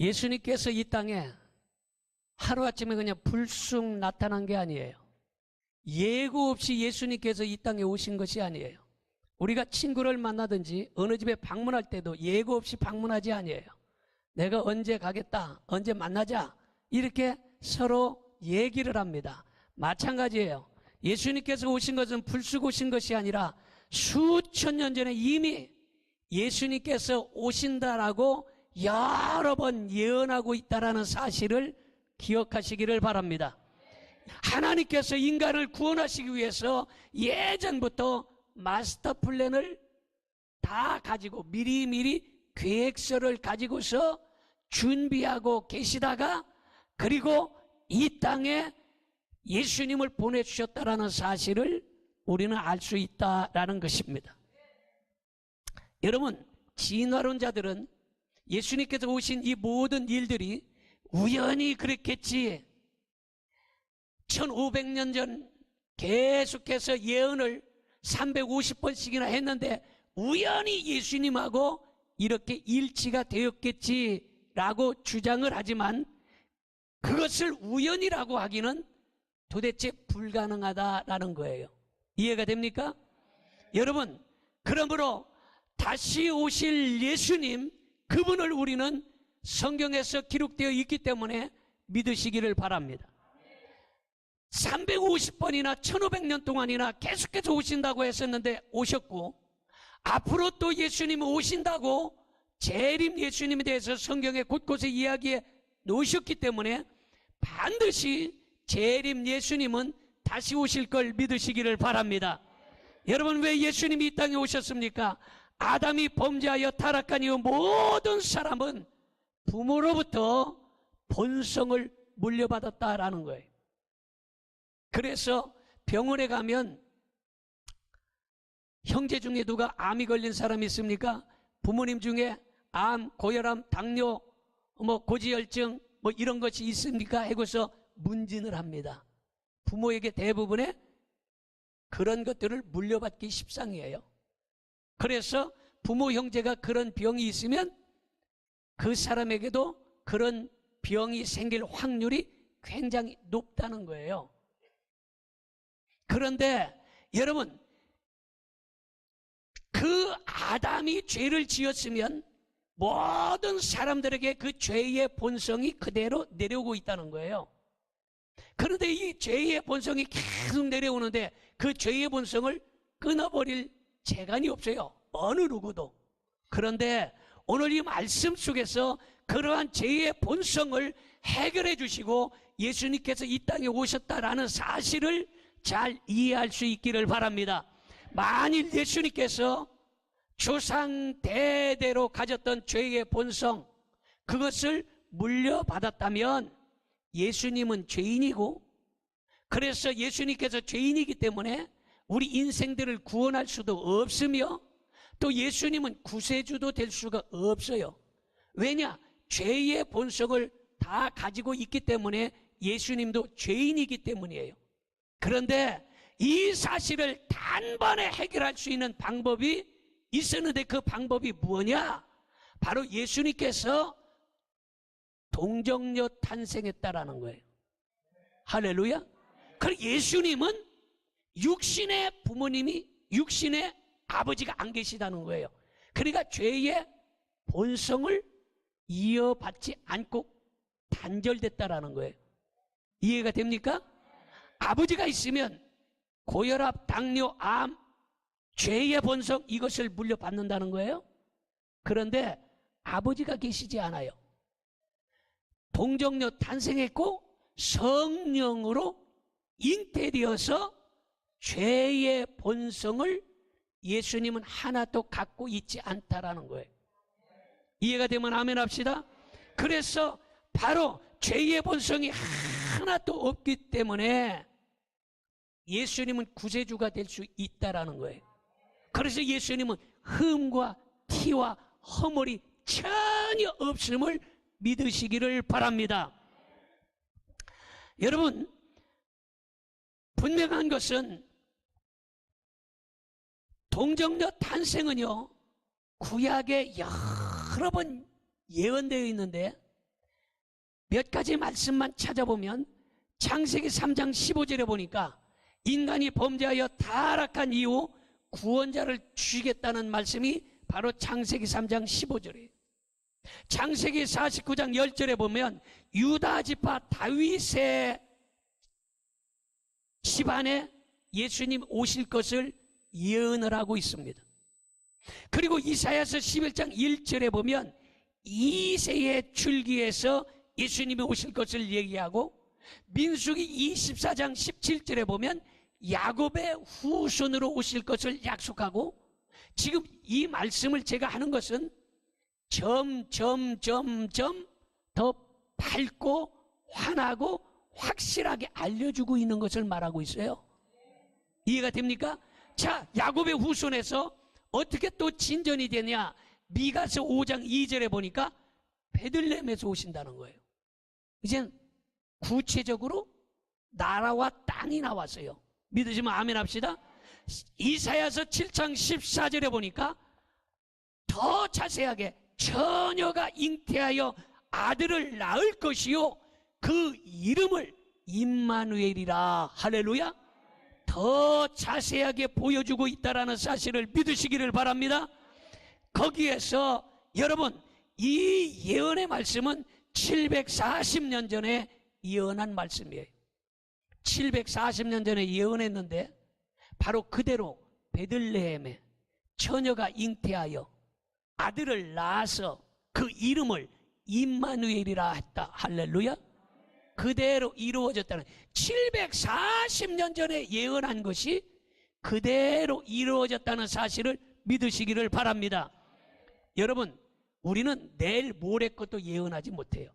예수님께서 이 땅에 하루아침에 그냥 불쑥 나타난 게 아니에요. 예고 없이 예수님께서 이 땅에 오신 것이 아니에요. 우리가 친구를 만나든지 어느 집에 방문할 때도 예고 없이 방문하지 아니에요. 내가 언제 가겠다, 언제 만나자 이렇게 서로 얘기를 합니다. 마찬가지예요. 예수님께서 오신 것은 불쑥 오신 것이 아니라 수천 년 전에 이미 예수님께서 오신다라고 여러 번 예언하고 있다라는 사실을 기억하시기를 바랍니다. 하나님께서 인간을 구원하시기 위해서 예전부터 마스터 플랜을 다 가지고 미리미리 계획서를 가지고서 준비하고 계시다가 그리고 이 땅에 예수님을 보내주셨다라는 사실을 우리는 알 수 있다라는 것입니다. 여러분, 진화론자들은 예수님께서 오신 이 모든 일들이 우연히 그랬겠지. 1500년 전 계속해서 예언을 350번씩이나 했는데 우연히 예수님하고 이렇게 일치가 되었겠지라고 주장을 하지만 그것을 우연이라고 하기는 도대체 불가능하다라는 거예요. 이해가 됩니까? 여러분, 그러므로 다시 오실 예수님, 그분을 우리는 성경에서 기록되어 있기 때문에 믿으시기를 바랍니다. 350번이나 1500년 동안이나 계속해서 오신다고 했었는데 오셨고, 앞으로 또 예수님이 오신다고 재림 예수님에 대해서 성경에 곳곳에 이야기해 놓으셨기 때문에 반드시 재림 예수님은 다시 오실 걸 믿으시기를 바랍니다. 여러분 왜 예수님이 이 땅에 오셨습니까? 아담이 범죄하여 타락한 이후 모든 사람은 부모로부터 본성을 물려받았다라는 거예요. 그래서 병원에 가면 형제 중에 누가 암이 걸린 사람이 있습니까? 부모님 중에 암, 고혈암, 당뇨, 뭐 고지혈증 뭐 이런 것이 있습니까? 하고서 문진을 합니다. 부모에게 대부분의 그런 것들을 물려받기 십상이에요. 그래서 부모 형제가 그런 병이 있으면 그 사람에게도 그런 병이 생길 확률이 굉장히 높다는 거예요. 그런데 여러분 그 아담이 죄를 지었으면 모든 사람들에게 그 죄의 본성이 그대로 내려오고 있다는 거예요. 그런데 이 죄의 본성이 계속 내려오는데 그 죄의 본성을 끊어버릴 재간이 없어요. 어느 누구도. 그런데 오늘 이 말씀 속에서 그러한 죄의 본성을 해결해 주시고 예수님께서 이 땅에 오셨다라는 사실을 잘 이해할 수 있기를 바랍니다. 만일 예수님께서 조상 대대로 가졌던 죄의 본성, 그것을 물려받았다면 예수님은 죄인이고, 그래서 예수님께서 죄인이기 때문에 우리 인생들을 구원할 수도 없으며, 또 예수님은 구세주도 될 수가 없어요. 왜냐? 죄의 본성을 다 가지고 있기 때문에 예수님도 죄인이기 때문이에요. 그런데 이 사실을 단번에 해결할 수 있는 방법이 있었는데 그 방법이 뭐냐? 바로 예수님께서 동정녀 탄생했다라는 거예요. 할렐루야. 그 예수님은 육신의 부모님이 육신의 아버지가 안 계시다는 거예요. 그러니까 죄의 본성을 이어받지 않고 단절됐다라는 거예요. 이해가 됩니까? 아버지가 있으면 고혈압, 당뇨, 암, 죄의 본성 이것을 물려받는다는 거예요. 그런데 아버지가 계시지 않아요. 동정녀 탄생했고 성령으로 잉태되어서 죄의 본성을 예수님은 하나도 갖고 있지 않다라는 거예요. 이해가 되면 아멘 합시다. 그래서 바로 죄의 본성이 하나도 없기 때문에 예수님은 구세주가 될 수 있다라는 거예요. 그래서 예수님은 흠과 티와 허물이 전혀 없음을 믿으시기를 바랍니다. 여러분, 분명한 것은 동정녀 탄생은요, 구약에 여러 번 예언되어 있는데 몇 가지 말씀만 찾아보면 창세기 3장 15절에 보니까 인간이 범죄하여 타락한 이후 구원자를 주시겠다는 말씀이 바로 창세기 3장 15절이에요. 창세기 49장 10절에 보면 유다 지파 다윗의 집안에 예수님 오실 것을 예언을 하고 있습니다. 그리고 이사야서 11장 1절에 보면 이세의 줄기에서 예수님이 오실 것을 얘기하고 민수기 24장 17절에 보면 야곱의 후손으로 오실 것을 약속하고 지금 이 말씀을 제가 하는 것은 점점점점 더 밝고 환하고 확실하게 알려주고 있는 것을 말하고 있어요. 이해가 됩니까? 자, 야곱의 후손에서 어떻게 또 진전이 되냐? 미가서 5장 2절에 보니까 베들레헴에서 오신다는 거예요. 이젠 구체적으로 나라와 땅이 나왔어요. 믿으시면 아멘 합시다. 이사야서 7장 14절에 보니까 더 자세하게 처녀가 잉태하여 아들을 낳을 것이요 그 이름을 임마누엘이라 할렐루야 더 자세하게 보여주고 있다라는 사실을 믿으시기를 바랍니다. 거기에서 여러분 이 예언의 말씀은 740년 전에 예언한 말씀이에요. 740년 전에 예언했는데 바로 그대로 베들레헴에 처녀가 잉태하여 아들을 낳아서 그 이름을 임마누엘이라 했다. 할렐루야. 그대로 이루어졌다는 740년 전에 예언한 것이 그대로 이루어졌다는 사실을 믿으시기를 바랍니다. 여러분, 우리는 내일 모레 것도 예언하지 못해요.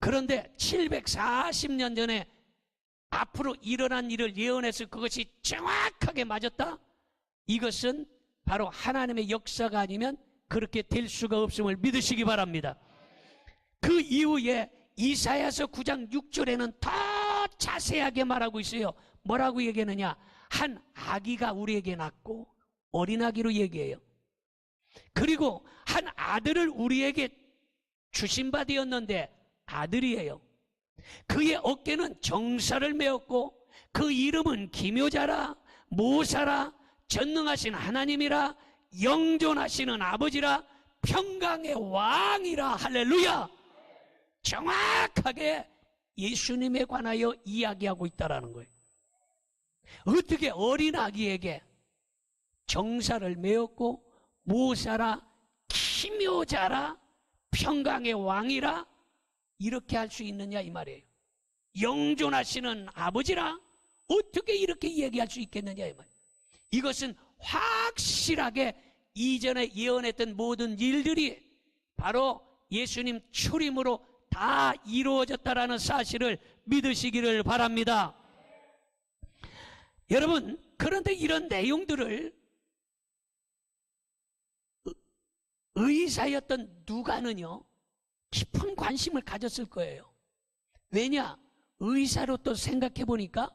그런데 740년 전에 앞으로 일어난 일을 예언해서 그것이 정확하게 맞았다? 이것은 바로 하나님의 역사가 아니면 그렇게 될 수가 없음을 믿으시기 바랍니다. 그 이후에 이사야서 9장 6절에는 더 자세하게 말하고 있어요. 뭐라고 얘기하느냐? 한 아기가 우리에게 낳고 어린아기로 얘기해요. 그리고 한 아들을 우리에게 주신 바 되었는데 아들이에요. 그의 어깨는 정사를 메었고 그 이름은 기묘자라 모사라 전능하신 하나님이라 영존하시는 아버지라 평강의 왕이라 할렐루야 정확하게 예수님에 관하여 이야기하고 있다라는 거예요. 어떻게 어린 아기에게 정사를 메었고 모사라 기묘자라 평강의 왕이라 이렇게 할 수 있느냐 이 말이에요. 영존하시는 아버지라 어떻게 이렇게 얘기할 수 있겠느냐 이 말이에요. 이것은 확실하게 이전에 예언했던 모든 일들이 바로 예수님 출임으로 다 이루어졌다라는 사실을 믿으시기를 바랍니다. 여러분, 그런데 이런 내용들을 의사였던 누가는요, 깊은 관심을 가졌을 거예요. 왜냐? 의사로 또 생각해 보니까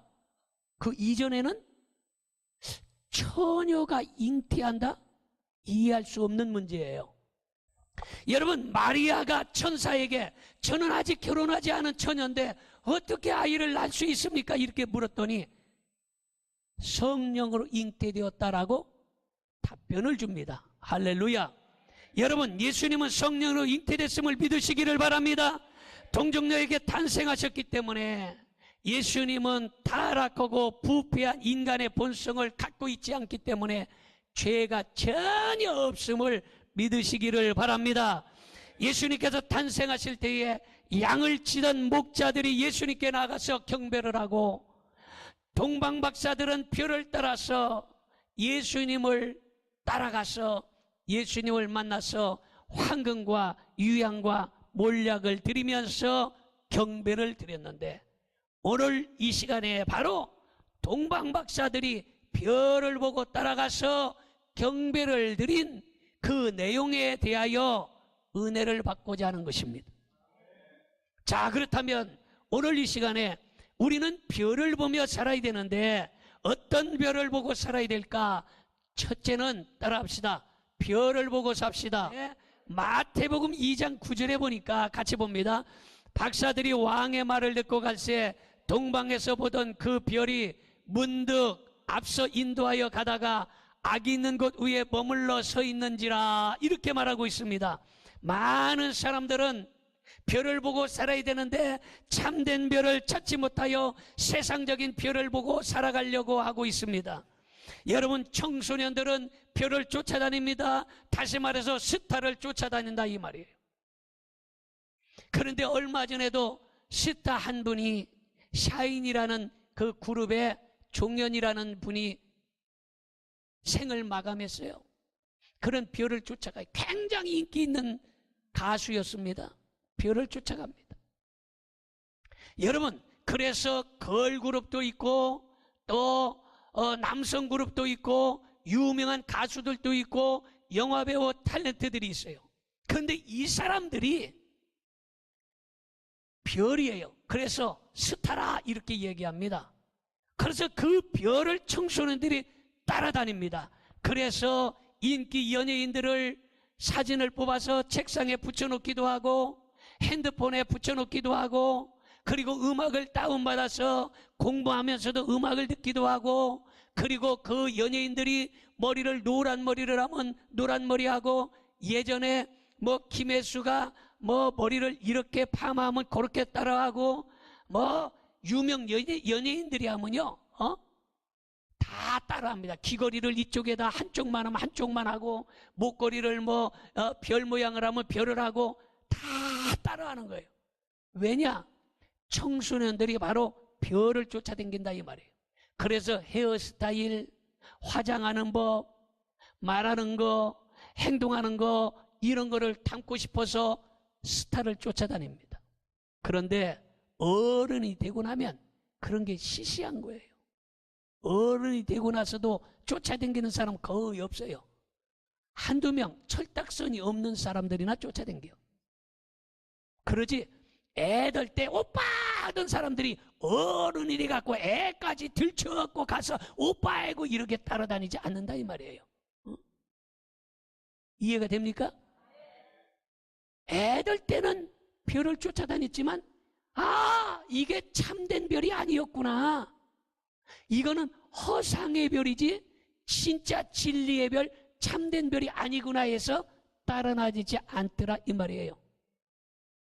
그 이전에는 처녀가 잉태한다? 이해할 수 없는 문제예요. 여러분, 마리아가 천사에게 저는 아직 결혼하지 않은 처녀인데 어떻게 아이를 낳을 수 있습니까? 이렇게 물었더니 성령으로 잉태되었다라고 답변을 줍니다. 할렐루야. 여러분, 예수님은 성령으로 잉태됐음을 믿으시기를 바랍니다. 동정녀에게 탄생하셨기 때문에 예수님은 타락하고 부패한 인간의 본성을 갖고 있지 않기 때문에 죄가 전혀 없음을 믿으시기를 바랍니다. 예수님께서 탄생하실 때에 양을 치던 목자들이 예수님께 나가서 경배를 하고 동방박사들은 별을 따라서 예수님을 따라가서 예수님을 만나서 황금과 유향과 몰약을 드리면서 경배를 드렸는데 오늘 이 시간에 바로 동방박사들이 별을 보고 따라가서 경배를 드린 그 내용에 대하여 은혜를 받고자 하는 것입니다. 자, 그렇다면 오늘 이 시간에 우리는 별을 보며 살아야 되는데 어떤 별을 보고 살아야 될까? 첫째는 따라합시다. 별을 보고 삽시다. 마태복음 2장 9절에 보니까 같이 봅니다. 박사들이 왕의 말을 듣고 갈새 동방에서 보던 그 별이 문득 앞서 인도하여 가다가 악 있는 곳 위에 머물러 서 있는지라 이렇게 말하고 있습니다. 많은 사람들은 별을 보고 살아야 되는데 참된 별을 찾지 못하여 세상적인 별을 보고 살아가려고 하고 있습니다. 여러분 청소년들은 별을 쫓아다닙니다. 다시 말해서 스타를 쫓아다닌다 이 말이에요. 그런데 얼마 전에도 스타 한 분이 샤인이라는 그 그룹의 종현이라는 분이 생을 마감했어요. 그런 별을 쫓아가 굉장히 인기 있는 가수였습니다. 별을 쫓아갑니다. 여러분, 그래서 걸그룹도 있고 또 어, 남성 그룹도 있고 유명한 가수들도 있고 영화배우 탤런트들이 있어요. 그런데 이 사람들이 별이에요. 그래서 스타라 이렇게 얘기합니다. 그래서 그 별을 청소년들이 따라다닙니다. 그래서 인기 연예인들을 사진을 뽑아서 책상에 붙여놓기도 하고 핸드폰에 붙여놓기도 하고 그리고 음악을 다운받아서 공부하면서도 음악을 듣기도 하고 그리고 그 연예인들이 머리를 노란 머리를 하면 노란 머리하고 예전에 뭐 김혜수가 뭐 머리를 이렇게 파마하면 그렇게 따라하고 뭐 유명 연예, 연예인들이 하면요 어? 다 따라합니다. 귀걸이를 이쪽에다 한쪽만 하면 한쪽만 하고 목걸이를 뭐 별 모양을 하면 별을 하고 다 따라하는 거예요. 왜냐? 청소년들이 바로 별을 쫓아다닌다 이 말이에요. 그래서 헤어스타일, 화장하는 법, 말하는 거, 행동하는 거 이런 거를 담고 싶어서 스타를 쫓아다닙니다. 그런데 어른이 되고 나면 그런 게 시시한 거예요. 어른이 되고 나서도 쫓아다니는 사람 거의 없어요. 한두 명 철딱선이 없는 사람들이나 쫓아다녀요. 그러지 애들 때 오빠 하던 사람들이 어른이 돼갖고 애까지 들쳐갖고 가서 오빠 하고 이렇게 따라다니지 않는다 이 말이에요. 어? 이해가 됩니까? 애들 때는 별을 쫓아다녔지만 아 이게 참된 별이 아니었구나. 이거는 허상의 별이지 진짜 진리의 별 참된 별이 아니구나 해서 따라다니지 않더라 이 말이에요.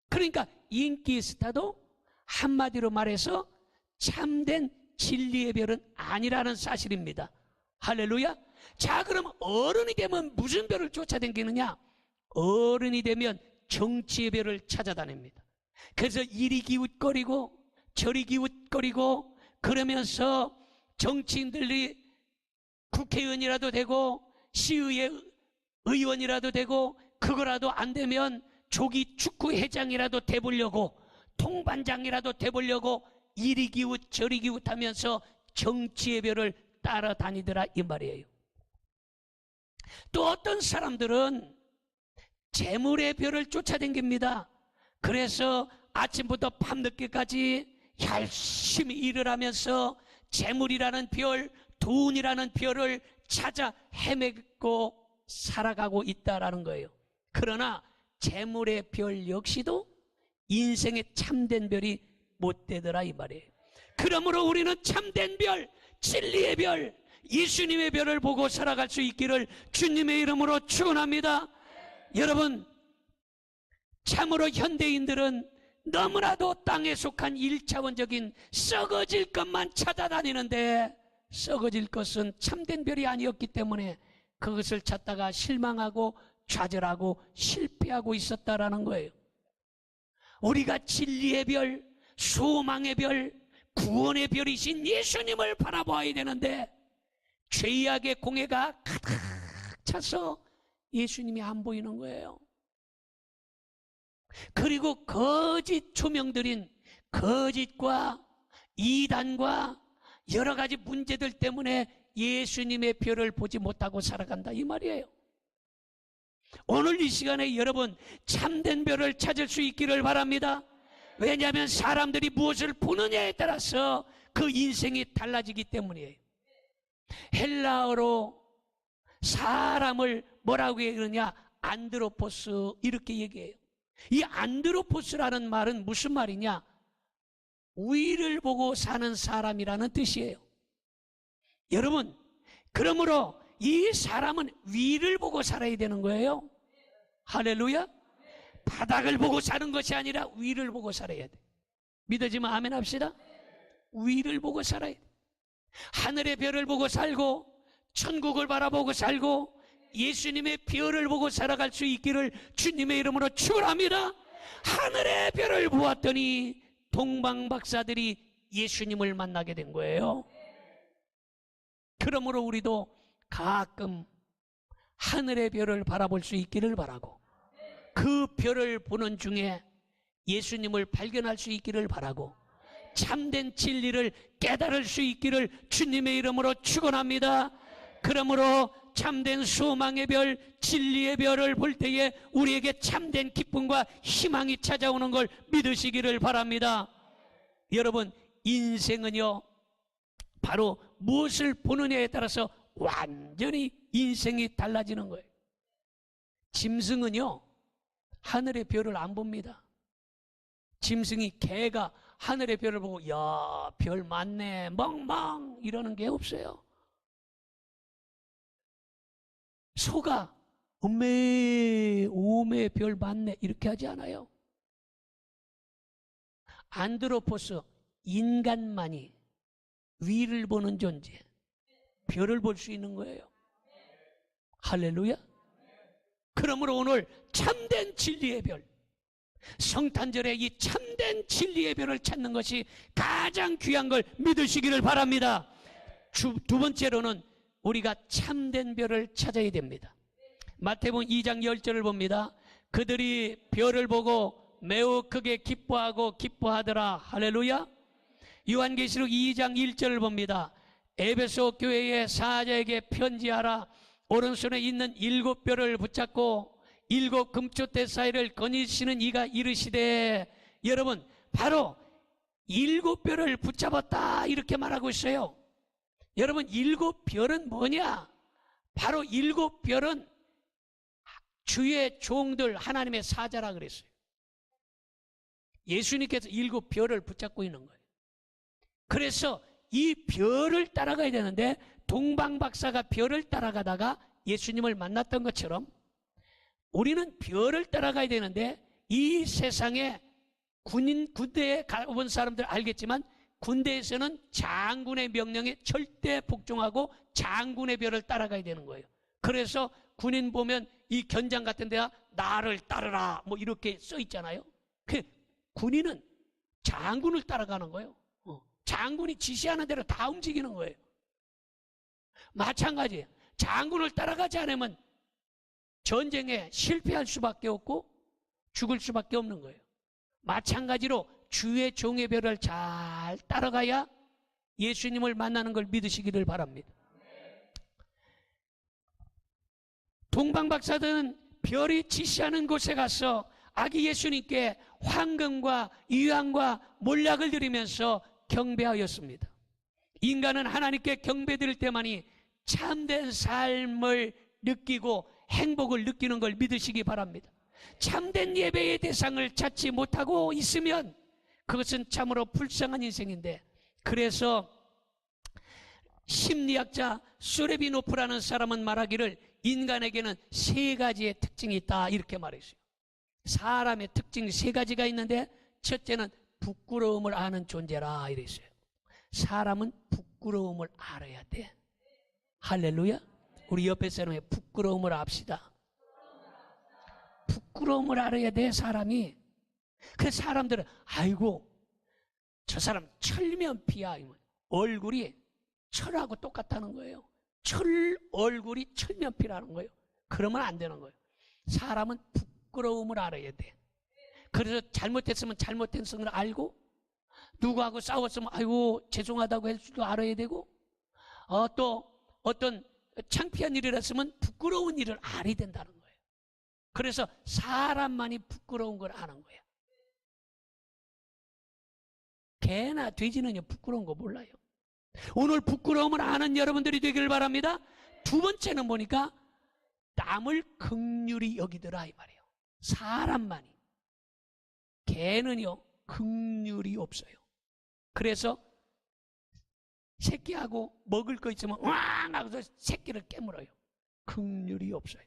그러니까 인기 스타도 한마디로 말해서 참된 진리의 별은 아니라는 사실입니다. 할렐루야. 자, 그럼 어른이 되면 무슨 별을 쫓아다니느냐? 어른이 되면 정치의 별을 찾아다닙니다. 그래서 이리 기웃거리고 저리 기웃거리고 그러면서 정치인들이 국회의원이라도 되고 시의회 의원이라도 되고 그거라도 안 되면 조기 축구 회장이라도 돼보려고 통반장이라도 돼보려고 이리 기웃 저리 기웃 하면서 정치의 별을 따라다니더라 이 말이에요. 또 어떤 사람들은 재물의 별을 쫓아다닙니다. 그래서 아침부터 밤늦게까지 열심히 일을 하면서 재물이라는 별, 돈이라는 별을 찾아 헤매고 살아가고 있다라는 거예요. 그러나 재물의 별 역시도 인생의 참된 별이 못 되더라 이 말이에요. 그러므로 우리는 참된 별, 진리의 별, 예수님의 별을 보고 살아갈 수 있기를 주님의 이름으로 축원합니다. 여러분, 참으로 현대인들은 너무나도 땅에 속한 일차원적인 썩어질 것만 찾아다니는데 썩어질 것은 참된 별이 아니었기 때문에 그것을 찾다가 실망하고 좌절하고 실패하고 있었다라는 거예요. 우리가 진리의 별, 소망의 별, 구원의 별이신 예수님을 바라봐야 되는데 죄악의 공해가 가득 차서 예수님이 안 보이는 거예요. 그리고 거짓 조명들인 거짓과 이단과 여러 가지 문제들 때문에 예수님의 별을 보지 못하고 살아간다 이 말이에요. 오늘 이 시간에 여러분 참된 별을 찾을 수 있기를 바랍니다. 왜냐하면 사람들이 무엇을 보느냐에 따라서 그 인생이 달라지기 때문이에요. 헬라어로 사람을 뭐라고 얘기하느냐? 안드로포스 이렇게 얘기해요. 이 안드로포스라는 말은 무슨 말이냐? 위를 보고 사는 사람이라는 뜻이에요. 여러분, 그러므로 이 사람은 위를 보고 살아야 되는 거예요. 할렐루야. 바닥을 보고 사는 것이 아니라 위를 보고 살아야 돼. 믿어지면 아멘 합시다. 위를 보고 살아야 돼. 하늘의 별을 보고 살고 천국을 바라보고 살고 예수님의 별을 보고 살아갈 수 있기를 주님의 이름으로 축원합니다. 하늘의 별을 보았더니 동방 박사들이 예수님을 만나게 된 거예요. 그러므로 우리도 가끔 하늘의 별을 바라볼 수 있기를 바라고 그 별을 보는 중에 예수님을 발견할 수 있기를 바라고 참된 진리를 깨달을 수 있기를 주님의 이름으로 축원합니다. 그러므로 참된 소망의 별, 진리의 별을 볼 때에 우리에게 참된 기쁨과 희망이 찾아오는 걸 믿으시기를 바랍니다. 여러분, 인생은요, 바로 무엇을 보느냐에 따라서 완전히 인생이 달라지는 거예요. 짐승은요, 하늘의 별을 안 봅니다. 짐승이 개가 하늘의 별을 보고 야, 별 많네. 멍멍 이러는 게 없어요. 소가 엄매 오매 별 많네 이렇게 하지 않아요. 안드로포스 인간만이 위를 보는 존재 별을 볼 수 있는 거예요. 할렐루야. 그러므로 오늘 참된 진리의 별 성탄절에 이 참된 진리의 별을 찾는 것이 가장 귀한 걸 믿으시기를 바랍니다. 주, 두 번째로는 우리가 참된 별을 찾아야 됩니다. 마태복음 2장 10절을 봅니다. 그들이 별을 보고 매우 크게 기뻐하고 기뻐하더라. 할렐루야. 요한계시록 2장 1절을 봅니다. 에베소 교회의 사자에게 편지하라. 오른손에 있는 일곱 별을 붙잡고 일곱 금초대 사이를 거니시는 이가 이르시되 여러분 바로 일곱 별을 붙잡았다 이렇게 말하고 있어요. 여러분 일곱 별은 뭐냐? 바로 일곱 별은 주의 종들 하나님의 사자라 그랬어요. 예수님께서 일곱 별을 붙잡고 있는 거예요. 그래서 이 별을 따라가야 되는데 동방 박사가 별을 따라가다가 예수님을 만났던 것처럼 우리는 별을 따라가야 되는데 이 세상에 군인 군대에 가본 사람들 알겠지만 군대에서는 장군의 명령에 절대 복종하고 장군의 별을 따라가야 되는 거예요. 그래서 군인 보면 이 견장 같은 데가 나를 따르라 뭐 이렇게 써 있잖아요. 그 군인은 장군을 따라가는 거예요. 어. 장군이 지시하는 대로 다 움직이는 거예요. 마찬가지예요. 장군을 따라가지 않으면 전쟁에 실패할 수밖에 없고 죽을 수밖에 없는 거예요. 마찬가지로 주의 종의 별을 잘 따라가야 예수님을 만나는 걸 믿으시기를 바랍니다. 동방박사들은 별이 지시하는 곳에 가서 아기 예수님께 황금과 유황과 몰약을 드리면서 경배하였습니다. 인간은 하나님께 경배드릴 때만이 참된 삶을 느끼고 행복을 느끼는 걸 믿으시기 바랍니다. 참된 예배의 대상을 찾지 못하고 있으면 그것은 참으로 불쌍한 인생인데 그래서 심리학자 수레비노프라는 사람은 말하기를 인간에게는 세 가지의 특징이 있다 이렇게 말했어요. 사람의 특징이 세 가지가 있는데 첫째는 부끄러움을 아는 존재라 이랬어요. 사람은 부끄러움을 알아야 돼. 할렐루야. 우리 옆에 사람의 부끄러움을 압시다. 부끄러움을 알아야 돼, 사람이. 그 사람들은, 아이고, 저 사람 철면피야. 얼굴이 철하고 똑같다는 거예요. 철 얼굴이 철면피라는 거예요. 그러면 안 되는 거예요. 사람은 부끄러움을 알아야 돼. 그래서 잘못했으면 잘못했은 걸 알고, 누구하고 싸웠으면, 아이고, 죄송하다고 할 줄도 알아야 되고, 어, 또 어떤 창피한 일이었으면 부끄러운 일을 알아야 된다는 거예요. 그래서 사람만이 부끄러운 걸 아는 거예요. 개나 돼지는요, 부끄러운 거 몰라요. 오늘 부끄러움을 아는 여러분들이 되기를 바랍니다. 두 번째는 보니까 남을 극률이 여기더라 이 말이에요. 사람만이. 개는요 극률이 없어요. 그래서 새끼하고 먹을 거 있으면 왕 하고서 새끼를 깨물어요. 극률이 없어요.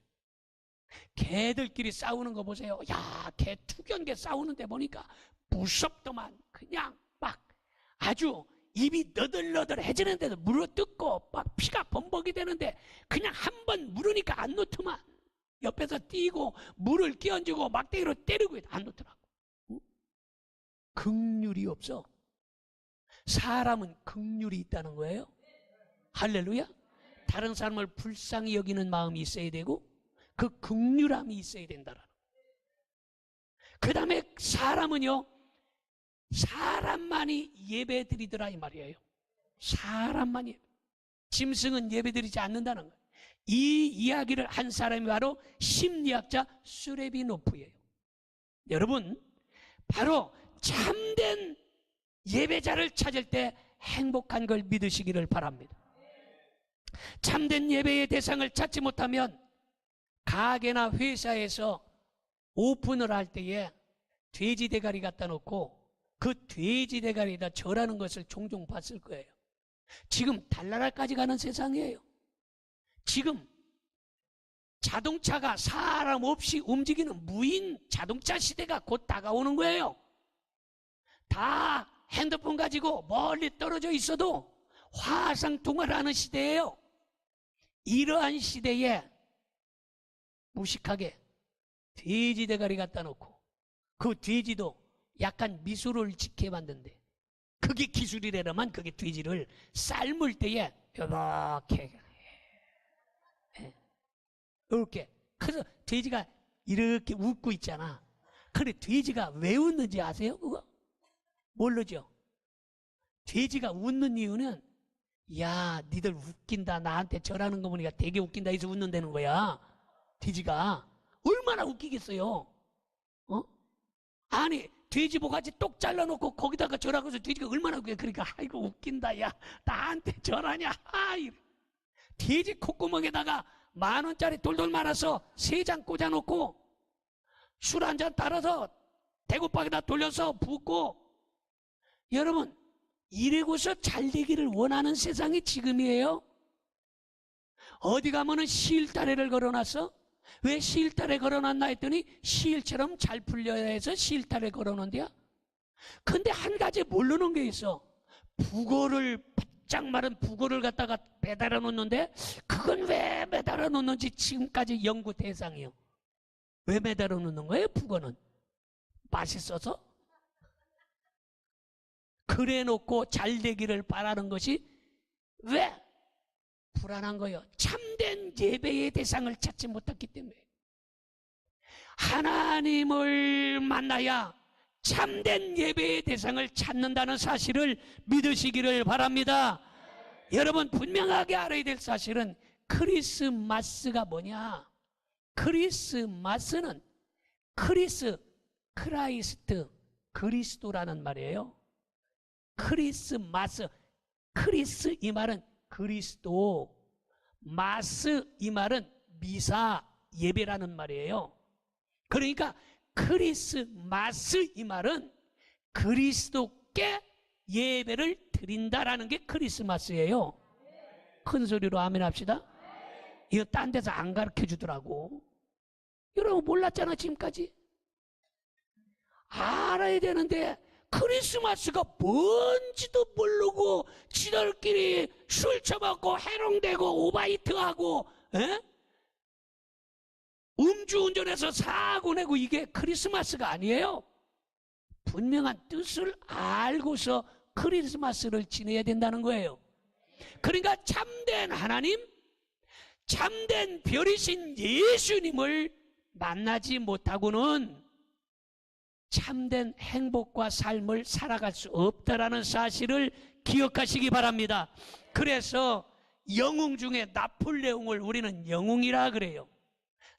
개들끼리 싸우는 거 보세요. 야, 개 투견개 싸우는데 보니까 무섭더만 그냥 막 아주 입이 너덜너덜해지는데도 물어 뜯고 막 피가 범벅이 되는데 그냥 한 번 물으니까 안 놓더만 옆에서 뛰고 물을 끼얹고 막대기로 때리고 안 놓더라고. 응? 극률이 없어. 사람은 극률이 있다는 거예요. 할렐루야. 다른 사람을 불쌍히 여기는 마음이 있어야 되고 그 극률함이 있어야 된다라는. 그 다음에 사람은요, 사람만이 예배 드리더라 이 말이에요. 사람만이. 짐승은 예배 드리지 않는다는 거예요. 이 이야기를 한 사람이 바로 심리학자 수레비노프예요. 여러분, 바로 참된 예배자를 찾을 때 행복한 걸 믿으시기를 바랍니다. 참된 예배의 대상을 찾지 못하면 가게나 회사에서 오픈을 할 때에 돼지 대가리 갖다 놓고 그 돼지 대가리에다 절하는 것을 종종 봤을 거예요. 지금 달나라까지 가는 세상이에요. 지금 자동차가 사람 없이 움직이는 무인 자동차 시대가 곧 다가오는 거예요. 다 핸드폰 가지고 멀리 떨어져 있어도 화상 통화를 하는 시대예요. 이러한 시대에 무식하게 돼지 대가리 갖다 놓고 그 돼지도 약간 미소를 짓게 만든대. 그게 기술이라면 그게 돼지를 삶을 때에 이렇게 예. 이렇게 그래서 돼지가 이렇게 웃고 있잖아. 그래 돼지가 왜 웃는지 아세요? 그거 모르죠. 돼지가 웃는 이유는 야 니들 웃긴다 나한테 절하는 거 보니까 되게 웃긴다 해서 웃는다는 거야. 돼지가 얼마나 웃기겠어요? 어? 아니 돼지 모가지 똑 잘라놓고 거기다가 절하고 해서 돼지가 얼마나 웃겨 그러니까 아이고 웃긴다 야 나한테 절하냐 아 이래. 돼지 콧구멍에다가 만 원짜리 돌돌 말아서 세 장 꽂아놓고 술 한 잔 따라서 대구박에다 돌려서 붓고 여러분 이래고서 잘 되기를 원하는 세상이 지금이에요. 어디 가면은 시일타래를 걸어놨어? 왜 시일타래 걸어놨나 했더니 시일처럼 잘 풀려야 해서 시일타래 걸어놓은데야. 근데 한 가지 모르는 게 있어. 북어를 바짝 마른 북어를 갖다가 매달아 놓는데 그건 왜 매달아 놓는지 지금까지 연구 대상이요. 왜 매달아 놓는 거예요? 북어는 맛있어서? 그래 놓고 잘 되기를 바라는 것이 왜 불안한 거예요? 참된 예배의 대상을 찾지 못했기 때문에. 하나님을 만나야 참된 예배의 대상을 찾는다는 사실을 믿으시기를 바랍니다. 여러분 분명하게 알아야 될 사실은 크리스마스가 뭐냐? 크리스마스는 크리스, 크라이스트, 그리스도라는 말이에요. 크리스마스, 크리스 이 말은 그리스도, 마스 이 말은 미사 예배라는 말이에요. 그러니까 크리스마스 이 말은 그리스도께 예배를 드린다라는 게 크리스마스예요. 큰 소리로 아멘 합시다. 이거 딴 데서 안 가르쳐 주더라고. 여러분 몰랐잖아, 지금까지. 알아야 되는데 크리스마스가 뭔지도 모르고 지들끼리 술 처먹고 해롱되고 오바이트하고 에? 음주운전해서 사고 내고 이게 크리스마스가 아니에요. 분명한 뜻을 알고서 크리스마스를 지내야 된다는 거예요. 그러니까 참된 하나님, 참된 별이신 예수님을 만나지 못하고는 참된 행복과 삶을 살아갈 수 없다라는 사실을 기억하시기 바랍니다. 그래서 영웅 중에 나폴레옹을 우리는 영웅이라 그래요.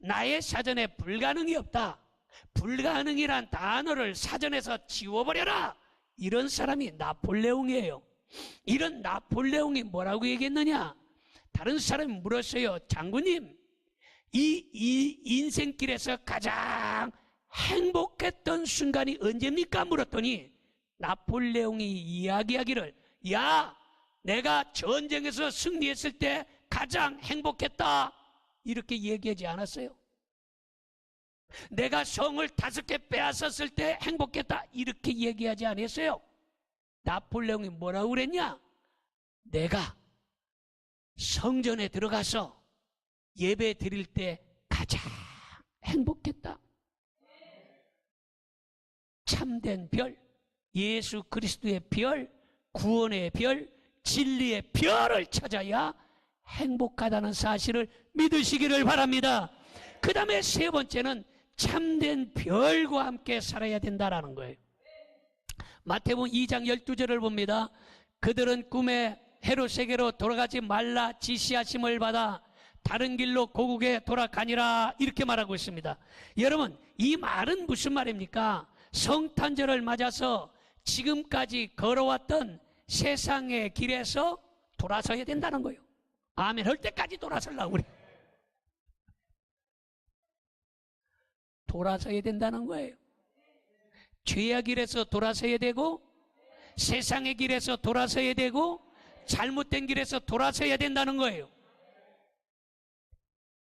나의 사전에 불가능이 없다. 불가능이란 단어를 사전에서 지워버려라. 이런 사람이 나폴레옹이에요. 이런 나폴레옹이 뭐라고 얘기했느냐? 다른 사람이 물었어요. 장군님, 이, 이 인생길에서 가장 행복했던 순간이 언제입니까? 물었더니 나폴레옹이 이야기하기를 야 내가 전쟁에서 승리했을 때 가장 행복했다 이렇게 얘기하지 않았어요. 내가 성을 다섯 개 빼앗았을 때 행복했다 이렇게 얘기하지 않았어요. 나폴레옹이 뭐라고 그랬냐? 내가 성전에 들어가서 예배 드릴 때 가장 행복했다. 참된 별, 예수 그리스도의 별, 구원의 별, 진리의 별을 찾아야 행복하다는 사실을 믿으시기를 바랍니다. 그 다음에 세 번째는 참된 별과 함께 살아야 된다라는 거예요. 마태복음 2장 12절을 봅니다. 그들은 꿈에 헤롯에게로 돌아가지 말라 지시하심을 받아 다른 길로 고국에 돌아가니라 이렇게 말하고 있습니다. 여러분 이 말은 무슨 말입니까? 성탄절을 맞아서 지금까지 걸어왔던 세상의 길에서 돌아서야 된다는 거예요. 아멘 할 때까지 돌아서려고 그래. 돌아서야 된다는 거예요. 죄의 길에서 돌아서야 되고 세상의 길에서 돌아서야 되고 잘못된 길에서 돌아서야 된다는 거예요.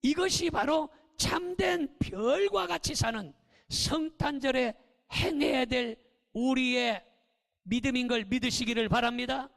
이것이 바로 참된 별과 같이 사는 성탄절에 행해야 될 우리의 믿음인 걸 믿으시기를 바랍니다.